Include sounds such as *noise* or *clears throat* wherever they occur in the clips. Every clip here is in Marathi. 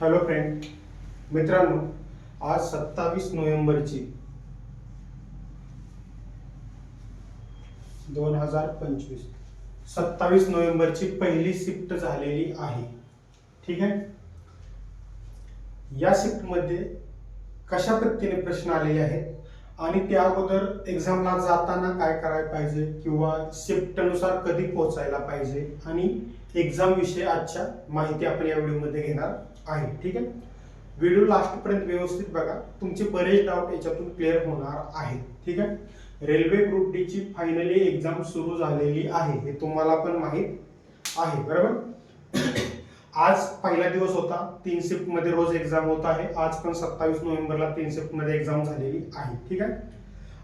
हॅलो फ्रेंड मित्रांनो आज सत्तावीस नोव्हेंबरची दोन हजार पंचवीस. सत्तावीस नोव्हेंबरची पहिली शिफ्ट झालेली आहे. ठीक आहे? या शिफ्टमध्ये कशा पद्धतीने प्रश्न आलेले आहेत? आणि त्या अगोदर एक्झामला जाताना काय करायला पाहिजे? किंवा शिफ्टनुसार कधी पोहोचायला पाहिजे? आणि एक्झाम विषयी आजच्या माहिती आपण या व्हिडिओमध्ये घेणार आहे ठीक आहे? व्हिडिओ लास्टपर्यंत व्यवस्थित बघा. तुमचे बरेच डाऊट याच्यातून क्लिअर होणार आहेत ठीक आहे? रेल्वे ग्रुप डी ची फायनली एक्झाम सुरू झालेली आहे हे तुम्हाला पण माहीत आहे बरोबर? *coughs* आज पहिला दिवस होता तीन शिफ्टमध्ये रोज एक्झाम होत आहे. आज पण सत्तावीस नोव्हेंबरला तीन शिफ्टमध्ये एक्झाम झालेली आहे ठीक आहे?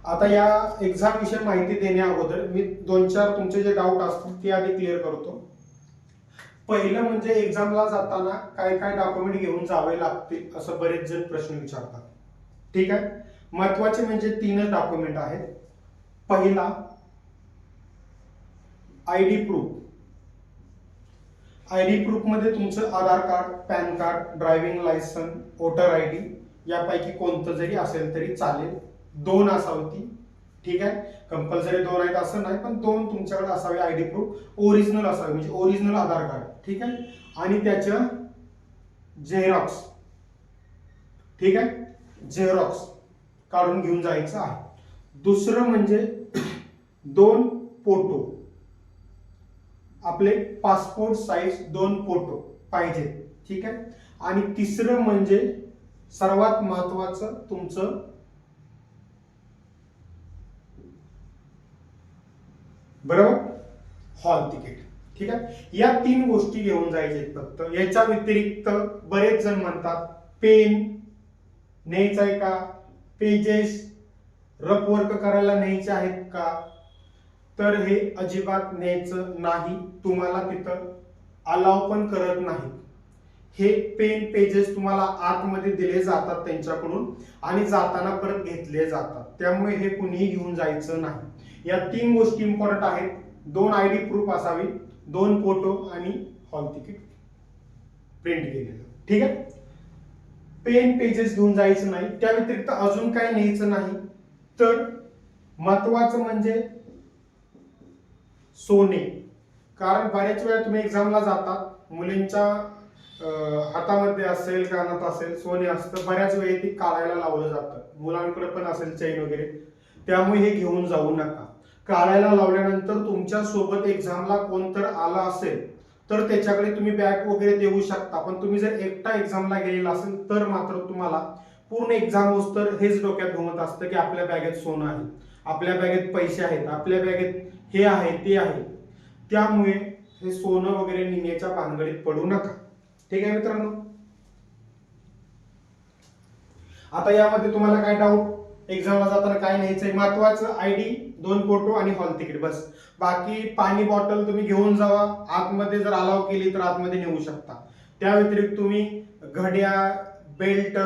आता या एक्झाम विषयी माहिती देण्या अगोदर मी दोन चार तुमचे जे डाऊट असतील ते आधी क्लिअर करतो. पहिलं म्हणजे एक्झामला जाताना काय काय डॉक्युमेंट घेऊन जावे लागतील असं बरेच जण प्रश्न विचारतात. ठीक आहे? महत्त्वाचे म्हणजे तीनच डॉक्युमेंट आहेत. पहिला I D proof I D प्रूफमध्ये तुमचं Aadhaar card PAN card driving licence voter I D यापैकी कोणतं जरी असेल तरी चालेल. दोन असावी ती. ठीक आहे? कंपल्सरी दोन आहेत असं नाही पण दोन तुमच्याकडे असावे आय डी प्रूफ ओरिजिनल असावे म्हणजे ओरिजिनल आधार कार्ड ठीक आहे? आणि त्याचं झेरॉक्स ठीक आहे? झेरॉक्स काढून घेऊन जायचं आहे. दुसरं म्हणजे दोन फोटो आपले पासपोर्ट साईज दोन फोटो पाहिजे. ठीक आहे? आणि तिसरं म्हणजे सर्वात महत्वाचं तुमचं बरोबर? हॉल तिकीट ठीक आहे? या तीन गोष्टी घेऊन जायचे फक्त. याच्या व्यतिरिक्त बरेच जण म्हणतात पेन न्यायचं आहे का? पेजेस रफ वर्क करायला न्यायचे आहेत का? तर हे अजिबात न्यायचं नाही. तुम्हाला तिथं अलाव पण करत नाही हे पेन पेजेस तुम्हाला आतमध्ये दिले जातात त्यांच्याकडून आणि जाताना परत घेतले जातात. त्यामुळे हे कुणीही घेऊन जायचं नाही. या तीन गोष्टी इम्पॉर्टंट आहेत. दोन आय डी प्रूफ असावी दोन फोटो आणि हॉल तिकीट प्रिंट केलेलं. ठीक आहे? पेन पेजेस घेऊन जायचं नाही. त्या व्यतिरिक्त अजून काय न्यायचं नाही. तर महत्वाचं म्हणजे सोने. कारण बऱ्याच वेळा तुम्ही एक्झामला जातात मुलींच्या हातामध्ये असेल कानात असेल सोने असतं. बऱ्याच वेळी ती काढायला लावलं जातं. मुलांकडे पण असेल चैन वगैरे. त्यामुळे हे घेऊन जाऊ नका. काढायला लावल्यानंतर तुमच्यासोबत एक्झामला कोण तर आला असेल तर त्याच्याकडे तुम्ही बॅग वगैरे देऊ शकता. पण तुम्ही जर एकटा एक्झामला गेलेला असेल तर मात्र तुम्हाला पूर्ण एक्झाम होस हेच डोक्यात घुमत असतं की आपल्या बॅगेत सोनं आहे आपल्या बॅगेत पैसे आहेत आपल्या बॅगेत हे आहे ते आहे. त्यामुळे हे सोनं वगैरे नेण्याच्या भानगडीत पडू नका. ठीक आहे मित्रांनो? आता यामध्ये तुम्हाला काय डाऊट एक्झामला जाताना काय न्यायचंय महत्वाचं आय डी दोन फोटो आणि हॉल तिकीट बस. बाकी पाणी बॉटल तुम्ही घेऊन जावा. आतमध्ये जर अलाव केली तर आतमध्ये नेऊ शकता. त्या व्यतिरिक्त तुम्ही घड्या बेल्ट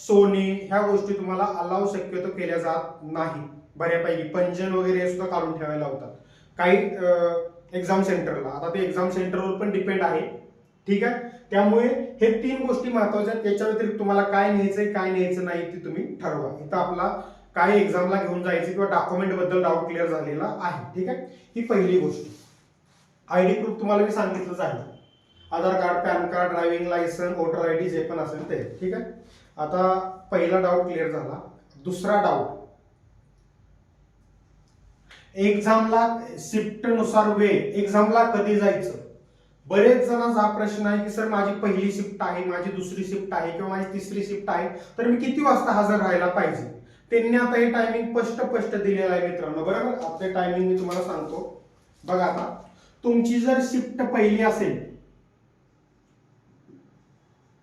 सोने ह्या गोष्टी तुम्हाला अलाव शक्यतो केल्या जात नाही. बऱ्यापैकी पंजन वगैरे हे सुद्धा काढून ठेवायला होतात काही एक्झाम सेंटरला आता ते एक्झाम सेंटरवर पण डिपेंड आहे. ठीक आहे? त्यामुळे हे तीन गोष्टी महत्त्वाच्या आहेत. त्याच्या व्यतिरिक्त तुम्हाला काय न्यायचंय काय न्यायचं नाही ते तुम्ही ठरवा. इथं आपला काय एक्झामला घेऊन जायचं किंवा डॉक्युमेंटबद्दल डाऊट क्लिअर झालेला आहे. ठीक आहे? ही पहिली गोष्ट. आय डी प्रूफ तुम्हाला मी सांगितलंच आहे. Aadhaar card PAN card driving licence voter I D जे पण असेल ते. ठीक आहे? आता पहिला डाऊट क्लिअर झाला. दुसरा डाऊट एक्झामला शिफ्टनुसार वे वेळ. एक्झामला कधी जायचं? बरेच जणांचा हा प्रश्न आहे की सर माझी पहिली शिफ्ट आहे माझी दुसरी शिफ्ट आहे किंवा माझी तिसरी शिफ्ट आहे तर मी किती वाजता हजर राहायला पाहिजे? त्यांनी आता हे टायमिंग स्पष्ट स्पष्ट दिलेलं आहे मित्रांनो. बरोबर? आपले टायमिंग मी तुम्हाला सांगतो. बघा आता तुमची जर शिफ्ट पहिली असेल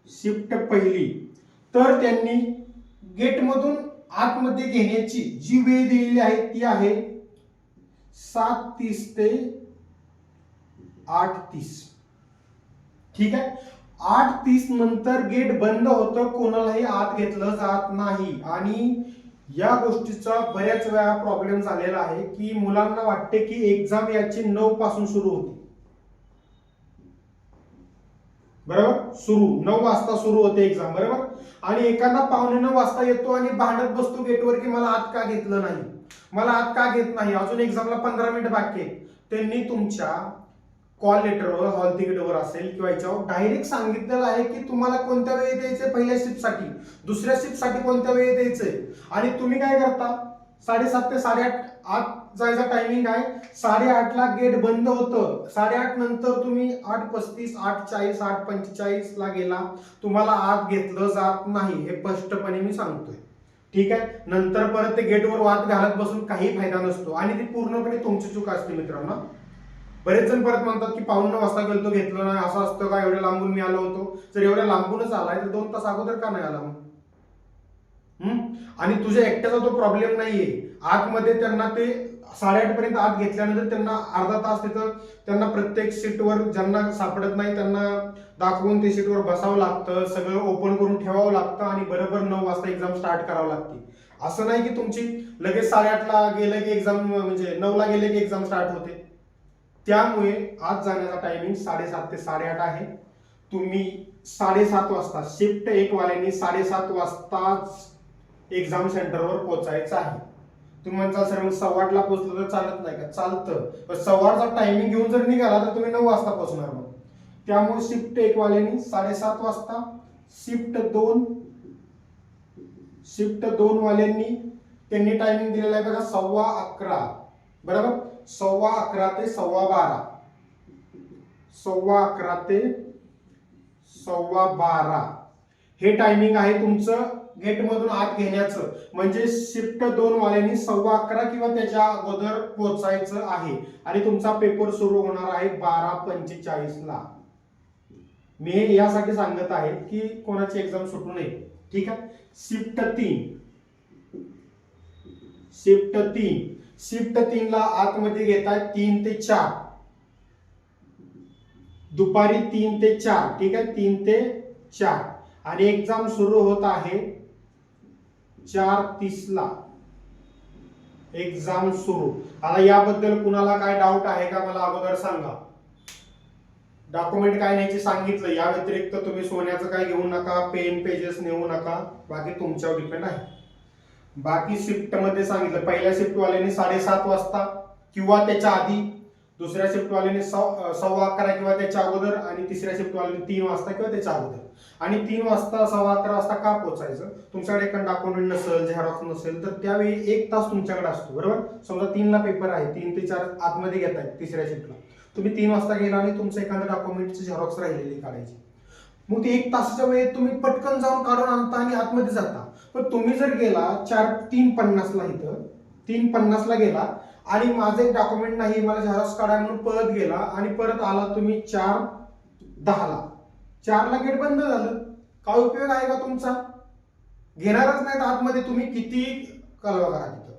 शिफ्ट पहिली तर त्यांनी गेटमधून आतमध्ये घेण्याची जी वेळ दिलेली आहे ती आहे सात तीस ते आठ तीस. ठीक आहे? आठ तीस नंतर गेट बंद होतं कोणालाही आत घेतलं जात नाही. आणि या गोष्टीचा बऱ्याच वेळा प्रॉब्लेम झालेला आहे की मुलांना वाटते की एक्झाम याची नऊ पासून सुरू होती. बरोबर? सुरू. नऊ वाजता सुरू होते एक्झाम बरोबर? आणि एखादा पावणे नऊ वाजता येतो आणि भांडत बसतो गेटवर की मला आत का घेतलं नाही? मला आत का घेत नाही? अजून एक्झामला पंधरा मिनिट बाकी आहे त्यांनी तुमच्या कॉल लेटरवर हॉल तिकीटवर असेल किंवा याच्यावर डायरेक्ट सांगितलेलं आहे की तुम्हाला कोणत्या वेळी द्यायचंय पहिल्या शिफ्टसाठी दुसऱ्या शिफ्टसाठी कोणत्या वेळी द्यायचंय? आणि तुम्ही काय करता? साडेसात ते साडेआठ आत जायचा टायमिंग आहे. साडेआठला गेट बंद होतं. साडेआठ नंतर तुम्ही आठ पस्तीस आठ चाळीस आठ पंचेचाळीस ला गेला. तुम्हाला आत घेतलं जात नाही. हे स्पष्टपणे मी सांगतोय. ठीक आहे? नंतर परत ते गेटवर वाद घालत बसून काही फायदा नसतो. आणि ती पूर्णपणे तुमची चूक असते मित्रांनो. बरेच जण परत म्हणतात की पाऊण वाजता गेलो घेतलं नाही असं असतं का? एवढ्या लांबून मी आलो होतो. जर एवढ्या लांबूनच आलाय तर दोन तास अगोदर का नाही आला मग? आणि तुझ्या एकट्याचा तो प्रॉब्लेम नाहीये. आतमध्ये त्यांना ते साडेआठ पर्यंत आत घेतल्यानंतर त्यांना अर्धा तास तिथं त्यांना प्रत्येक सीटवर ज्यांना सापडत नाही त्यांना दाखवून ते सीटवर बसावं लागतं सगळं ओपन करून ठेवावं लागतं आणि बरोबर नऊ वाजता एक्झाम स्टार्ट करावं लागते. असं नाही की तुमची लगेच साडेआठला गेलं की एक्झाम म्हणजे नऊला गेले की एक्झाम स्टार्ट होते. त्यामुळे आज जाण्याचा टायमिंग साडेसात ते साडेआठ आहे. तुम्ही साडेसात वाजता शिफ्ट एक वाल्यांनी साडेसात वाजताच एक्झाम सेंटरवर पोचायचं आहे. तुम्ही म्हणता सर मग सव्वाटला पोचलं तर चालत नाही का? चालतं. पण सव्वाटचा टायमिंग घेऊन जर निघाला तर तुम्ही नऊ वाजता पोहोचणार मग. त्यामुळे शिफ्ट एक वाल्यांनी साडेसात वाजता शिफ्ट दोन शिफ्ट दोन वाल्यांनी त्यांनी टायमिंग दिलेला आहे बघा सव्वा अकरा. बरोबर? सव्वा अकरा ते सव्वा बारा. सव्वा अकरा ते सव्वा बारा. हे टायमिंग आहे तुमचं गेटमधून आत घेण्याचं. म्हणजे शिफ्ट दोन वाल्यांनी सव्वा अकरा किंवा त्याच्या अगोदर पोहोचायचं आहे. आणि तुमचा पेपर सुरू होणार आहे बारा पंचेचाळीसला मी हे यासाठी सांगत आहे की कोणाची एक्झाम सुटू नये. ठीक आहे? शिफ्ट तीन. शिफ्ट तीन. शिफ्ट तीनला आतमध्ये आतमध्ये घेताय तीन ते चार. दुपारी तीन ते चार ठीक आहे? तीन ते चार. आणि एक्झाम सुरू होत आहे चार तीसला. एक्झाम सुरू. आता याबद्दल कुणाला काय डाऊट आहे का मला अगोदर सांगा. डॉक्युमेंट काय न्यायचे सांगितलं? या व्यतिरिक्त तुम्ही सोन्याचं काय घेऊ नका पेन पेजेस नेऊ नका. बाकी तुमच्यावर डिपेंड आहे. बाकी शिफ्टमध्ये सांगितलं पहिल्या शिफ्टवाल्याने साडेसात वाजता किंवा त्याच्या आधी दुसऱ्या शिफ्टवाल्याने सव- सव्वा अकरा किंवा त्याच्या अगोदर आणि तिसऱ्या शिफ्टवाल्याने तीन वाजता किंवा त्याच्या अगोदर. आणि तीन वाजता सव्वा अकरा वाजता का पोहोचायचं? तुमच्याकडे एखादं डॉक्युमेंट नसेल झेरॉक्स नसेल तर त्यावेळी एक तास तुमच्याकडे असतो बरोबर? समजा तीनला पेपर आहे तीन ते चार आतमध्ये घेताय तिसऱ्या शिफ्टला तुम्ही तीन वाजता गेला आणि तुमचं एखादं डॉक्युमेंटची झेरॉक्स राहिलेली काढायची. मग ते एक तासाच्या वेळेत तुम्ही पटकन जाऊन काढून आणता आणि आतमध्ये जाता. पण तुम्ही जर गेला चार तीन पन्नासला इथं तीन पन्नासला गेला आणि माझं एक डॉक्युमेंट नाही मला झेरॉक्स काढा म्हणून परत गेला आणि परत आला तुम्ही चार दहाला. चारला गेट बंद झालं. काय उपयोग आहे का तुमचा? घेणारच नाहीत आतमध्ये तुम्ही किती कलवा करा तिथं.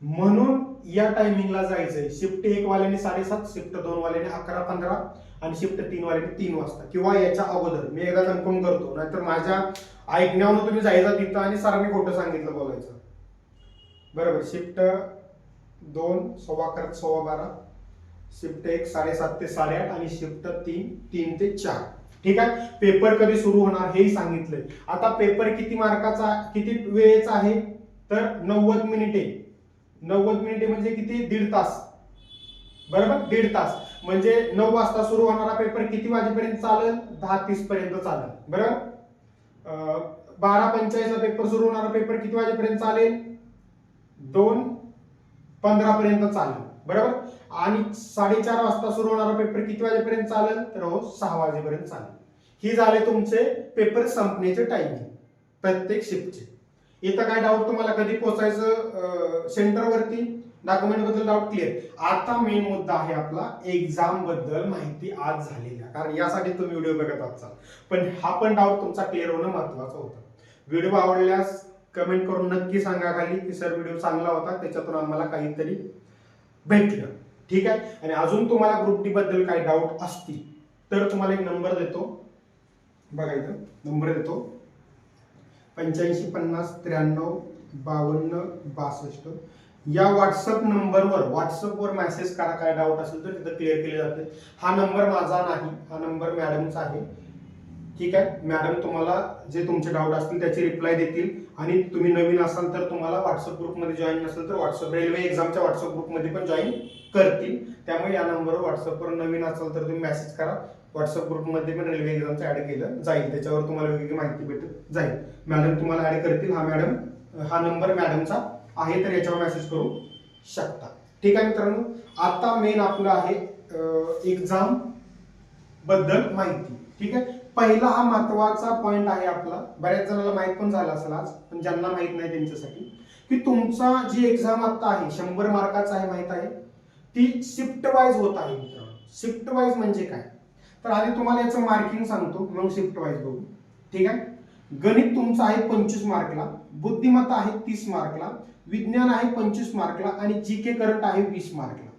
म्हणून या टायमिंगला जायचंय. शिफ्ट एक वाल्याने साडेसात शिफ्ट दोन वाल्याने अकरा पंधरा आणि शिफ्ट तीन वाल्याने तीन वाजता किंवा याच्या अगोदर. मी एकदा कन्फर्म करतो. नाहीतर माझ्या ऐकण्यावर तुम्ही जायचा तिथं आणि सरांनी खोटं सांगितलं बोलायचं. बरोबर. शिफ्ट दोन सव्वा अकरा सव्वा बारा. शिफ्ट एक साडेसात ते साडेआठ आणि शिफ्ट तीन तीन ते चार. ठीक आहे? पेपर कधी सुरू होणार हेही सांगितलंय. आता पेपर किती मार्काचा किती वेळेचा आहे? तर नव्वद मिनिटे नव्वद मिनिटे म्हणजे किती? दीड तास. बरोबर? दीड तास. म्हणजे नऊ वाजता सुरू होणारा पेपर किती वाजेपर्यंत चालेल? दहा तीस पर्यंत चालेल. बरोबर? बारा पंचेचाळीसला पेपर सुरू होणारा पेपर किती वाजेपर्यंत चालेल? दोन पंधरा पर्यंत चालेल. बरोबर? आणि साडेचार वाजता सुरू होणारा पेपर किती वाजेपर्यंत चालेल? तर हो सहा वाजेपर्यंत चालेल. ही झाले तुमचे पेपर संपण्याचे टायमिंग प्रत्येक शिफ्टचे इथं काय डाऊट तुम्हाला कधी पोहोचायचं सेंटरवरती डॉक्युमेंटबद्दल डाऊट क्लिअर आता मेन मुद्दा आहे आपला एक्झामबद्दल माहिती आज झालेली आहे कारण यासाठी तुम्ही व्हिडिओ बघत असाल पण हा पण डाऊट तुमचा क्लिअर होणं महत्वाचं होतं. व्हिडिओ आवडल्यास कमेंट करून नक्की सांगा खाली की सर व्हिडिओ चांगला होता त्याच्यातून आम्हाला काहीतरी भेटलं. ठीक आहे? आणि अजून तुम्हाला ग्रुप डी बद्दल काही डाऊट असतील तर तुम्हाला एक नंबर देतो. बघा इथं नंबर देतो. पंच्याऐंशी पन्नास त्र्याण्णव बावन्न बासष्ट. या व्हॉट्सअप नंबरवर व्हॉट्सअपवर मेसेज करा काय डाऊट असेल तर तिथं क्लिअर केले जाते हा नंबर माझा नाही हा नंबर मॅडमचा आहे. ठीक आहे? मॅडम तुम्हाला जे तुमचे डाऊट असतील त्याचे रिप्लाय देतील. आणि तुम्ही नवीन असाल तर तुम्हाला व्हॉट्सअप ग्रुपमध्ये जॉईन नसेल तर व्हॉट्सअप रेल्वे एक्झामच्या व्हॉट्सअप ग्रुपमध्ये पण जॉईन करतील. त्यामुळे या नंबरवर व्हॉट्सअपवर नवीन असाल तर तुम्ही मेसेज करा. व्हॉट्सअप ग्रुपमध्ये पण रेल्वे एक्झामचं ऍड केलं जाईल. त्याच्यावर तुम्हाला वेगवेगळी माहिती भेटत जाईल. मॅडम तुम्हाला ऍड करतील. हा मॅडम हा नंबर मॅडमचा आहे तर याच्यावर मेसेज करू शकता. ठीक आहे मित्रांनो? आता मेन आपलं आहे एक्झामबद्दल माहिती. ठीक आहे? पहिला हा महत्त्वाचा पॉईंट आहे आपला. बऱ्याच जणांना माहीत पण झाला असेल आज पण ज्यांना माहीत नाही त्यांच्यासाठी की तुमचा जी एक्झाम आता आहे शंभर मार्काचा आहे माहीत आहे ती शिफ्ट वाईज होत आहे मित्रांनो. शिफ्ट वाईज म्हणजे काय? तर आधी तुम्हाला याचं मार्किंग सांगतो मग शिफ्ट वाईज बघू. ठीक आहे? गणित तुमचं आहे पंचवीस मार्कला बुद्धिमत्ता आहे तीस मार्कला विज्ञान आहे पंचवीस मार्कला आणि जी के करंट आहे वीस मार्कला.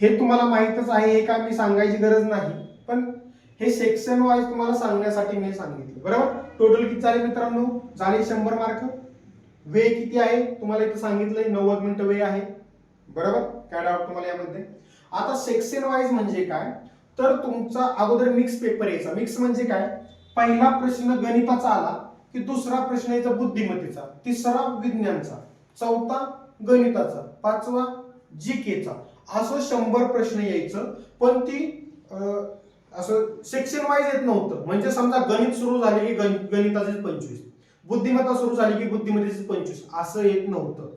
हे तुम्हाला माहीतच आहे हे काय मी सांगायची गरज नाही पण हे सेक्शन वाईज तुम्हाला सांगण्यासाठी मी सांगितलं. बरोबर? टोटल किती झाले मित्रांनो? झाले शंभर मार्क. वे किती आहे? तुम्हाला इथे सांगितलंय नव्वद मिनिटं वे आहे. बरोबर? काय डाऊट तुम्हाला यामध्ये? आता सेक्शन वाईज म्हणजे काय? तर तुमचा अगोदर मिक्स पेपर यायचा. मिक्स म्हणजे काय? पहिला प्रश्न गणिताचा आला की दुसरा प्रश्न यायचा बुद्धिमत्तेचा. तिसरा विज्ञानचा. चौथा गणिताचा. पाचवा जी केचा असं शंभर प्रश्न यायचं. पण ती असं सेक्शन वाईज येत नव्हतं. म्हणजे समजा गणित सुरू झाले की गणिताचे पंचवीस. बुद्धिमत्ता सुरू झाली की बुद्धिमत्तेचे पंचवीस. असं येत नव्हतं.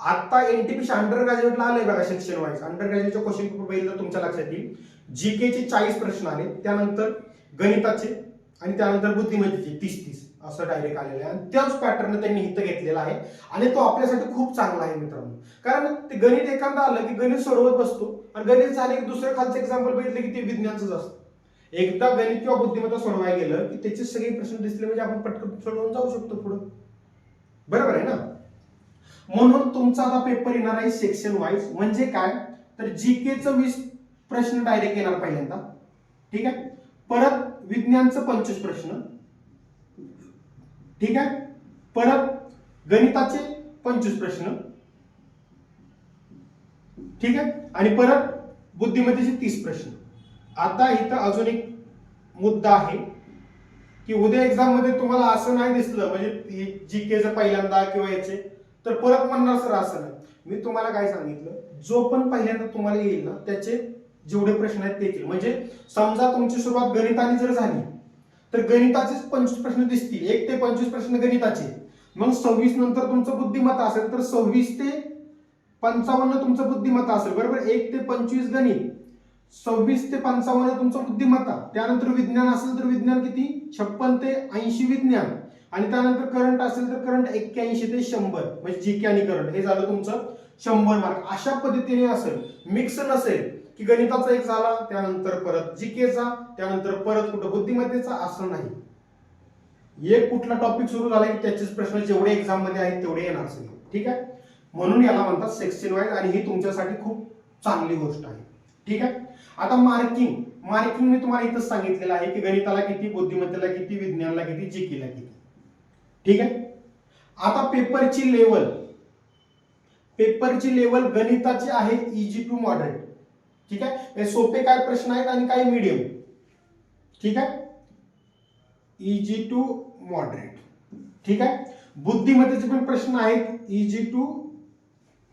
आता एनटीपीसी अंडर ग्रॅज्युएटला आलंय बघा सेक्शन वाईज अंडर ग्रॅज्युएटच्या क्वेश्चन पेपर बघितलं तुमच्या लक्षात येईल. जीके चे चाळीस प्रश्न आले त्यानंतर गणिताचे आणि त्यानंतर बुद्धिमत्तेचे तीस तीस असं डायरेक्ट आलेलं आहे. आणि त्याच पॅटर्न त्यांनी इथं घेतलेला आहे. आणि तो आपल्यासाठी खूप चांगला आहे मित्रांनो. कारण ते गणित एखादा आलं की गणित सोडवत बसतो. आणि गणित झाले की दुसरं खालचं एक्झाम्पल बघितलं की ते विज्ञानच असतं. एकदा गणित किंवा बुद्धिमत्ता सोडवायला गेलं की त्याचे सगळे प्रश्न दिसले म्हणजे आपण पटकन सोडवून जाऊ शकतो पुढं. बरोबर आहे ना? म्हणून तुमचा आता पेपर येणार आहे सेक्शन वाईज म्हणजे काय? तर जी केचं वीस प्रश्न डायरेक्ट येणार पहिल्यांदा. ठीक आहे? परत विज्ञानचं पंचवीस प्रश्न. ठीक आहे? परत गणिताचे पंचवीस प्रश्न. ठीक आहे? आणि परत बुद्धिमत्तेचे तीस प्रश्न. आता इथं अजून एक मुद्दा आहे की उद्या एक्झाममध्ये तुम्हाला असं नाही दिसलं म्हणजे जीकेचं पहिल्यांदा किंवा याचे तर परत म्हणणार सर असं नाही. मी तुम्हाला काय सांगितलं? जो पण पहिल्यांदा तुम्हाला येईल ना त्याचे जेवढे प्रश्न आहेत देखील म्हणजे समजा तुमची सुरुवात गणिताने जर झाली तर गणिताचेच पंचवीस प्रश्न दिसतील. एक ते पंचवीस प्रश्न गणिताचे. मग सव्वीस नंतर तुमचं बुद्धिमत्ता असेल तर सव्वीस ते पंचावन्न तुमचं बुद्धिमत्ता असेल. बरोबर? एक ते पंचवीस गणित. सव्वीस ते पंचावन्न तुमचं बुद्धिमत्ता. त्यानंतर विज्ञान असेल तर विज्ञान किती? छप्पन ते ऐंशी विज्ञान. आणि त्यानंतर करंट असेल तर करंट एक्क्याऐंशी ते शंभर. म्हणजे जी के आणि करंट. हे झालं तुमचं शंभर मार्क. अशा पद्धतीने असेल. मिक्स नसेल. की गणिताचा एक झाला त्यानंतर परत जी केचा त्यानंतर परत कुठं बुद्धिमत्तेचा असं नाही. एक कुठला टॉपिक सुरू झाला की त्याचेच प्रश्न जेवढे एक्झाममध्ये आहेत तेवढे येणार सगळे ठीक आहे? म्हणून याला म्हणतात सेक्शन वाईज आणि ही तुमच्यासाठी खूप चांगली गोष्ट आहे. ठीक आहे? आता मार्किंग मार्किंग मी तुम्हाला इथंच सांगितलेलं आहे की गणिताला किती बुद्धिमत्तेला किती विज्ञानला किती जी केला किती. ठीक आहे? आता पेपरची लेवल पेपरची लेवल गणिताची आहे इजी टू मॉडरेट ठीक आहे? सोपे काय प्रश्न आहेत आणि काय मीडियम ठीक आहे? इजी टू मॉडरेट ठीक आहे? बुद्धिमत्तेचे पण प्रश्न आहेत. इजी टू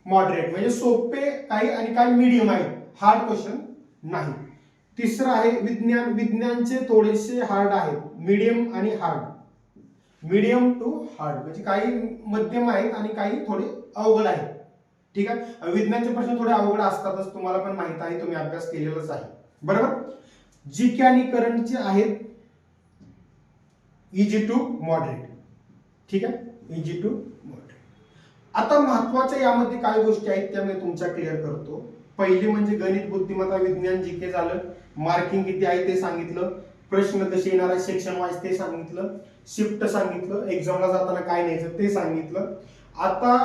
मॉडरेट म्हणजे सोपे काही आणि काही मीडियम आहेत. हार्ड क्वेश्चन नाही. तिसरं आहे विज्ञान. विज्ञानचे थोडेसे हार्ड आहेत. मीडियम आणि हार्ड मीडियम टू हार्ड म्हणजे काही मध्यम आहेत आणि काही थोडे अवघड आहेत. ठीक आहे? विज्ञानचे प्रश्न थोडे अवघड असतातच तुम्हाला पण माहीत आहे तुम्ही अभ्यास केलेलाच आहे. बरोबर? जी के आणि करंटचे आहेत इजी टू मॉडरेट ठीक आहे? इजी टू मॉडरेट आता महत्त्वाच्या यामध्ये काय गोष्टी आहेत त्या मी तुमच्या क्लिअर करतो. पहिली म्हणजे गणित बुद्धिमत्ता विज्ञान जी के झालं. मार्किंग किती आहे ते सांगितलं. प्रश्न कसे येणार आहे सेक्शन वाईज ते सांगितलं. शिफ्ट सांगितलं. एक्झामला जाताना काय न्यायचं ते सांगितलं. आता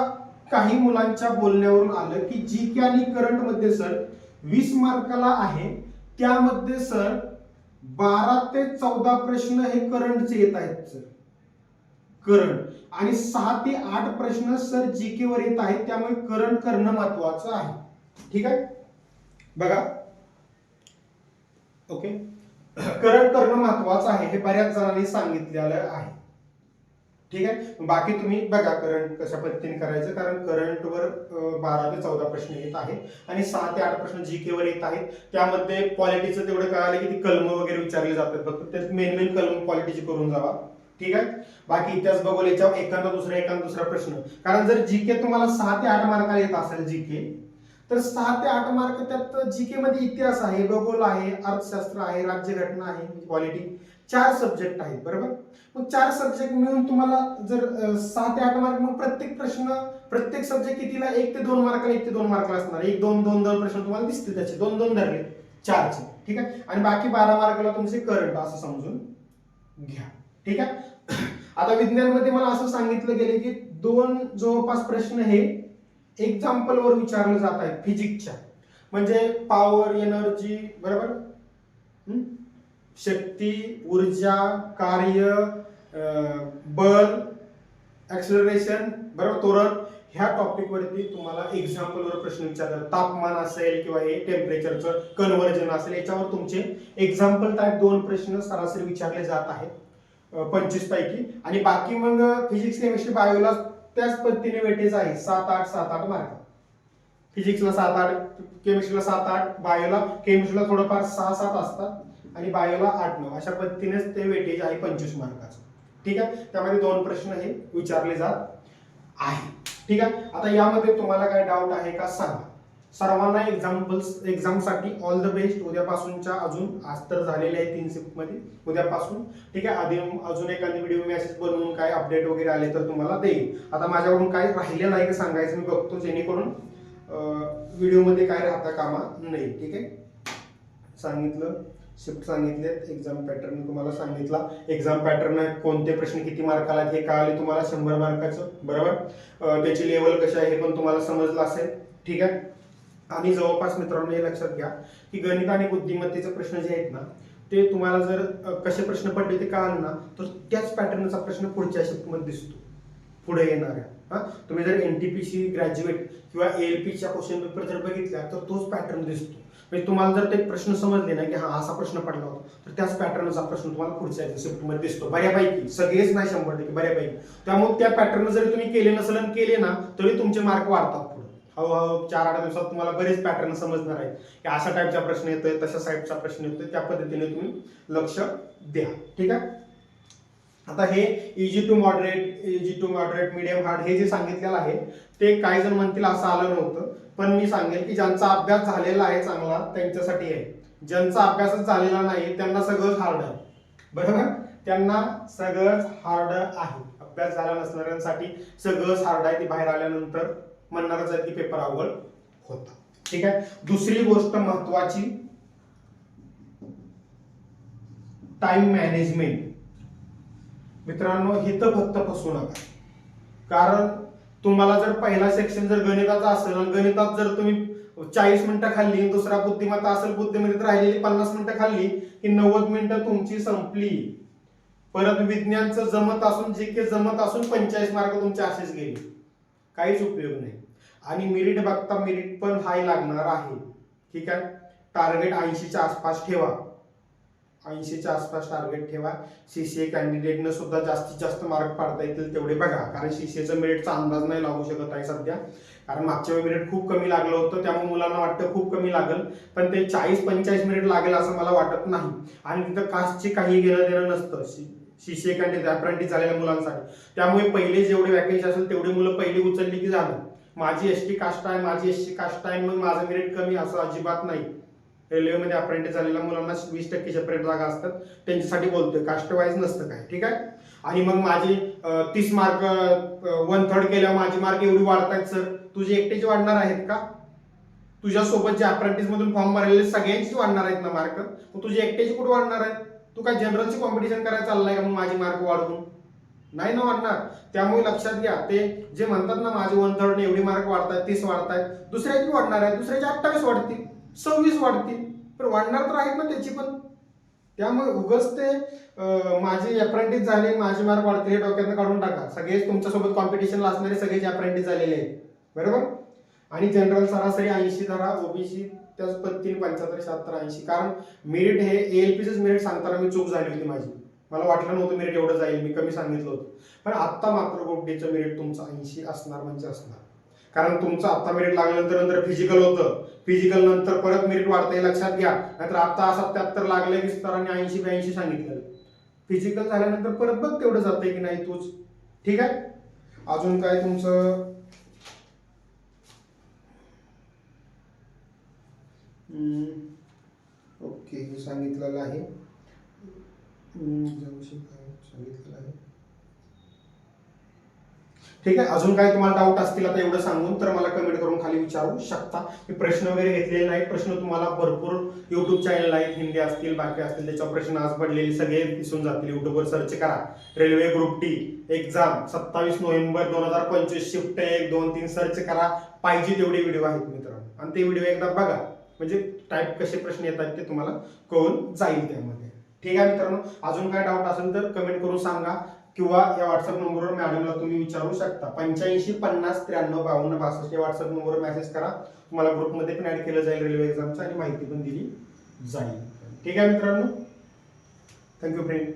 काही मुलांच्या बोलण्यावरून आलं की जी के आणि करंटमध्ये सर वीस मार्काला आहे. त्यामध्ये सर बारा ते चौदा प्रश्न हे करंटचे येत आहेत सर करंट आणि सहा ते आठ प्रश्न सर जी के वर येत आहेत. त्यामुळे करंट करणं महत्वाचं आहे. ठीक आहे? बघा. ओके करंट *coughs* करणं महत्वाचं आहे हे बऱ्याच जणांनी सांगितलेलं आहे. ठीक आहे? बाकी तुम्ही बघा करंट कशा पद्धतीने करायचं कारण करंटवर बारा ते चौदा प्रश्न येत आहेत आणि सहा ते आठ प्रश्न जी केवर येत आहेत. त्यामध्ये पॉलिटीचं तेवढं कळालं की ती कलम वगैरे विचारले जातात. फक्त त्यात मेन मेन कलम पॉलिटीची करून जावा. ठीक आहे? बाकी इतिहास भूगोल याच्यावर एखादा दुसरा एखादा दुसरा प्रश्न. कारण जर जी के तुम्हाला सहा ते आठ मार्काला येत असेल जी के तर सहा ते आठ मार्क त्यात जी के मध्ये इतिहास आहे भूगोल आहे अर्थशास्त्र आहे राज्यघटना आहे म्हणजे क्वालिटी चार सब्जेक्ट आहेत बरोबर? मग चार सब्जेक्ट मिळून तुम्हाला जर सहा ते आठ मार्क मग प्रत्येक प्रश्न प्रत्येक सब्जेक्ट कितीला? एक ते दोन मार्काला एक ते दोन मार्कला असणार. एक दोन दोन दोन प्रश्न तुम्हाला दिसतील त्याचे. दोन दोन धरले चारचे. ठीक आहे? आणि बाकी बारा मार्काला तुमचे करंट असं समजून घ्या. ठीक आहे? *clears throat* आता विज्ञानमध्ये मला असं सांगितलं गेले की दोन जवळपास प्रश्न हे एक्झाम्पल वर विचारले जात आहेत फिजिक्सच्या म्हणजे पॉवर एनर्जी बरोबर? शक्ती ऊर्जा कार्य बल ऍक्सलरेशन बरोबर? तोरण. ह्या टॉपिकवरती तुम्हाला एक्झाम्पलवर प्रश्न विचारतात. तापमान असेल किंवा हे टेम्परेचरचं कन्व्हर्जन असेल याच्यावर तुमचे एक्झाम्पल टाईप दोन प्रश्न सरासरी विचारले जात आहेत. पंचवीस पैकी. आणि बाकी मग फिजिक्स केमिस्ट्री बायोला त्याच पद्धतीने वेटेज आहे. सात आठ सात आठ मार्क. फिजिक्सला सात आठ केमिस्ट्रीला सात आठ बायोला केमिस्ट्रीला थोडंफार सहा सात असतात. आणि बायोला आठ नऊ. अशा पद्धतीनेच ते वेटेज आहे पंचवीस मार्काचं. ठीक आहे? त्यामध्ये दोन प्रश्न हे विचारले जात आहे ठीक आहे? आता यामध्ये तुम्हाला काय डाऊट आहे का? सांगा. सर्वांना एक्झाम्पल्स एक्झामसाठी ऑल द बेस्ट उद्यापासूनच्या अजून आज तर झालेले आहे तीन शिफ्टमध्ये उद्यापासून. ठीक आहे? आधी अजून एखादी व्हिडिओ मेसेज बनवून काय अपडेट वगैरे आले तर तुम्हाला देईल. आता माझ्याकडून काय राहिलेलं आहे का सांगायचं मी बघतो. जेणेकरून व्हिडिओमध्ये काय राहता कामा नाही ठीक आहे? सांगितलं. शिफ्ट सांगितले एक्झाम पॅटर्न तुम्हाला सांगितला. एक्झाम पॅटर्न कोणते प्रश्न किती मार्काला आहेत हे कळाले तुम्हाला शंभर मार्काचं बरोबर? त्याची लेवल कशी आहे हे पण तुम्हाला समजलं असेल. ठीक आहे? आणि जवळपास मित्रांनो हे लक्षात घ्या की गणित आणि बुद्धिमत्तेचे प्रश्न जे आहेत ना ते तुम्हाला जर कसे प्रश्न पडले ते कळाल ना तर त्याच पॅटर्नचा प्रश्न पुढच्या शिफ्टमध्ये दिसतो. पुढे येणाऱ्या. हा? तुम्ही जर N T P C graduate किंवा एल पीच्या क्वेश्चन पेपर जर बघितला तर तोच पॅटर्न दिसतो. म्हणजे तुम्हाला जर ते प्रश्न समजले ना की हा असा प्रश्न पडला होता तर त्याच पॅटर्नचा प्रश्न तुम्हाला पुढच्या शिफ्टमध्ये दिसतो. बऱ्यापैकी सगळेच नाही शंभर टक्के बऱ्यापैकी. त्यामुळे त्या पॅटर्न जरी तुम्ही केले नसेल आणि केले ना तरी तुमचे मार्क वाढतात पुढे. हळूहळू चार आठ दिवसात तुम्हाला बरेच पॅटर्न समजणार आहेत. की अशा टाईपचा प्रश्न येतोय तशा टाईपचा प्रश्न येतोय त्या पद्धतीने तुम्ही लक्ष द्या. ठीक आहे? आता हे easy to moderate easy to moderate medium hard हे जे सांगितलेलं आहे ते काही जण म्हणतील असं आलं नव्हतं. पण मी सांगेल की ज्यांचा अभ्यास झालेला आहे चांगला त्यांच्यासाठी आहे. ज्यांचा अभ्यासच झालेला नाही त्यांना सगळंच हार्ड आहे. बरोबर? त्यांना सगळंच हार्ड आहे. अभ्यास झाला नसणाऱ्यांसाठी सगळंच हार्ड आहे ती बाहेर आल्यानंतर म्हणणारच आहे की पेपर अवघड होता. ठीक आहे? दुसरी गोष्ट महत्वाची. टाइम मॅनेजमेंट मित्रांनो हिथं फक्त फसू नका. कारण तुम्हाला जर पहिला सेक्शन जर गणिताचा असेल गणितात जर तुम्ही चाळीस मिनिटं खाल्ली दुसरा बुद्धिमत्ता असेल बुद्धिमत्तेत राहिलेली पन्नास मिनिटं खाल्ली की नव्वद मिनिटं तुमची संपली. परत विज्ञानचं जमत असून जे के जमत असून पंचेचाळीस मार्क तुमचे असेच गेले. काहीच उपयोग नाही. आणि मेरिट बघता मेरिट पण हाय लागणार आहे. ठीक आहे? टार्गेट ऐंशीच्या आसपास ठेवा. ऐंशीच्या आसपास टार्गेट ठेवा. सीसीए कॅन्डिडेटनं सुद्धा जास्तीत जास्त मार्क पाडता येतील तेवढे बघा. कारण सीसीएचं मेरिटचा अंदाज नाही लागू शकत आहे सध्या. कारण मागच्या वेळी मेरिट खूप कमी लागलं होतं. त्यामुळे मुलांना वाटतं खूप कमी लागेल. पण ते चाळीस पंचेचाळीस मिनिट लागेल असं मला वाटत नाही. आणि तिथं कास्टची काही घेणं देणं नसतं. सीसीए कॅन्डिडेट अप्रेंटिस झालेल्या मुलांसाठी. त्यामुळे पहिले जेवढे वॅकन्सी असेल तेवढी मुलं पहिली उचलली की झालं. माझी एस टी कास्ट आहे माझी एस सी कास्ट आहे मग माझं मेरिट कमी असं अजिबात नाही. रेल्वेमध्ये अप्रेंटिस झालेल्या मुलांना वीस टक्के सेपरेट जागा असतात. त्यांच्यासाठी बोलतोय कास्ट वाईज नसतं काय ठीक आहे? आणि मग माझी तीस मार्क वन थर्ड केल्यावर माझी मार्क एवढी वाढतायत सर तुझे एकटेच वाढणार आहेत का? तुझ्यासोबत जे अप्रेंटिस मधून फॉर्म भरलेले सगळ्यांचीच वाढणार आहेत ना मार्क मग तुझे एकटेच कुठे वाढणार आहेत? तू काय जनरलची कॉम्पिटिशन करायला चाललाय का मग माझी मार्क वाढवून नाही ना वाढणार. त्यामुळे लक्षात घ्या ते जे म्हणतात ना माझे वन थर्ड एवढी मार्क वाढतायत तीस वाढतायत दुसऱ्याची वाढणार आहे दुसऱ्याची अठ्ठावीस वाढतील. सव्वीस वाढतील. पण वाढणार तर आहेत ना त्याची पण. त्यामुळे उगच ते माझे अप्रेंटिस झाले माझे मार्क वाढतील हे डोक्यातनं काढून टाका. सगळेच तुमच्यासोबत कॉम्पिटिशनला असणारे सगळेच अप्रेंटिस झालेले आहेत. बरोबर? आणि जनरल सरासरी ऐंशी धरा ओबीसी त्याच पद्धतीने पंच्याहत्तर शहात्तर ऐंशी. कारण मेरिट हे एएलपीचेच मेरिट सांगताना मी चूक झाली होती माझी. मला वाटलं नव्हतं मेरिट एवढं जाईल मी कमी सांगितलं होतं. पण आत्ता मात्र ग्रुप डीचं मेरिट तुमचं ऐंशी असणार म्हणजे असणार. कारण तुमचं आत्ता मेरिट लागल्यानंतर नंतर फिजिकल होतं. फिजिकल नंतर परत मेरिट वाढतं हे लक्षात घ्या. नाहीतर आता सत्याहत्तर लागले की सरांनी ऐंशी ब्याऐंशी सांगितलं. फिजिकल झाल्यानंतर परत बघ तेवढं जातंय की नाही तूच. ठीक आहे? अजून काय तुमचं? ओके हे सांगितलेलं आहे. हम्म, याविषयी काय सांगितलेलं आहे ठीक आहे? अजून काय तुम्हाला डाऊट असतील आता एवढं सांगून तर मला कमेंट करून खाली विचारू शकता. मी प्रश्न वगैरे घेतलेले नाही. प्रश्न तुम्हाला भरपूर युट्यूब चॅनल आहेत. हिंदी असतील बाकी असतील त्याच्यावर प्रश्न आज पडलेले सगळे दिसून जातील. युट्यूबवर सर्च करा. रेल्वे ग्रुप टी एक्झाम सत्तावीस नोव्हेंबर दोन हजार पंचवीस शिफ्ट एक दोन तीन सर्च करा. पाहिजे तेवढे व्हिडिओ आहेत मित्रांनो. आणि ते व्हिडिओ एकदा बघा. म्हणजे टाईप कसे प्रश्न येतात ते तुम्हाला कळून जाईल त्यामध्ये. ठीक आहे मित्रांनो? अजून काय डाऊट असेल तर कमेंट करून सांगा. किंवा या व्हॉट्सअप नंबरवर मॅडमला तुम्ही विचारू शकता. पंच्याऐंशी पन्नास त्र्याण्णव बावन्न बासष्ट या व्हॉट्सअप नंबरवर मेसेज करा. तुम्हाला ग्रुपमध्ये पण ऍड केलं जाईल रेल्वे एक्झामचं आणि माहिती पण दिली जाईल. ठीक आहे मित्रांनो? Thank you friend